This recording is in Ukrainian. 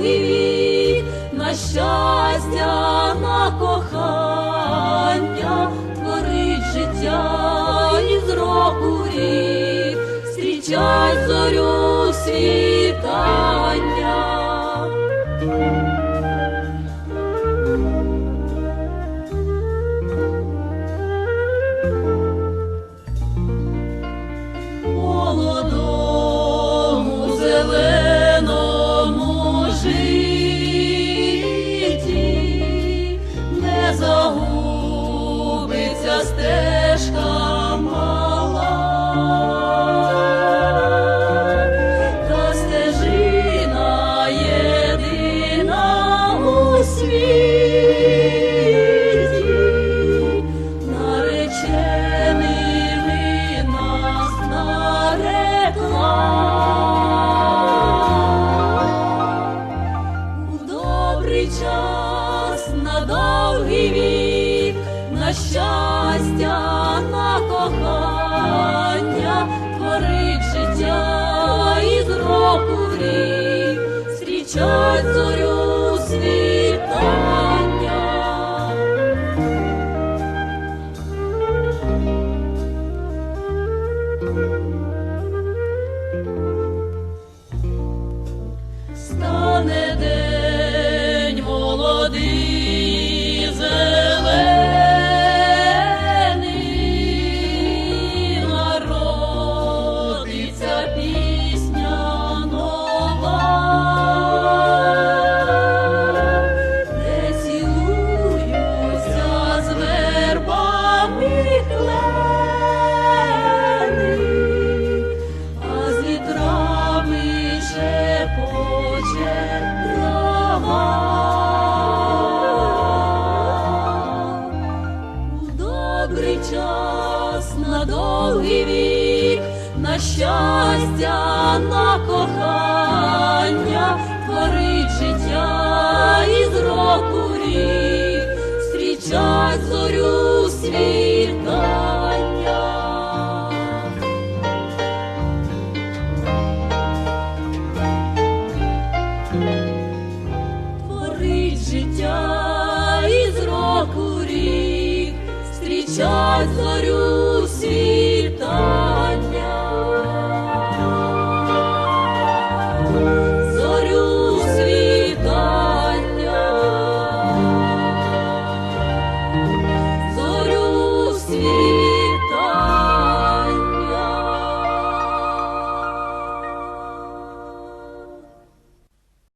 вік, на щастя, на кохання, творить життя із року рік, зустрічай зорю світання. Стежка стежина єдина у світі, нареченими нас нарекла. У добрий час на довгий вік, на щастя, зустрічать щастя, на кохання, творить життя із року рік, зустрічать зорю світання. творить життя із року рік, зустрічать зорю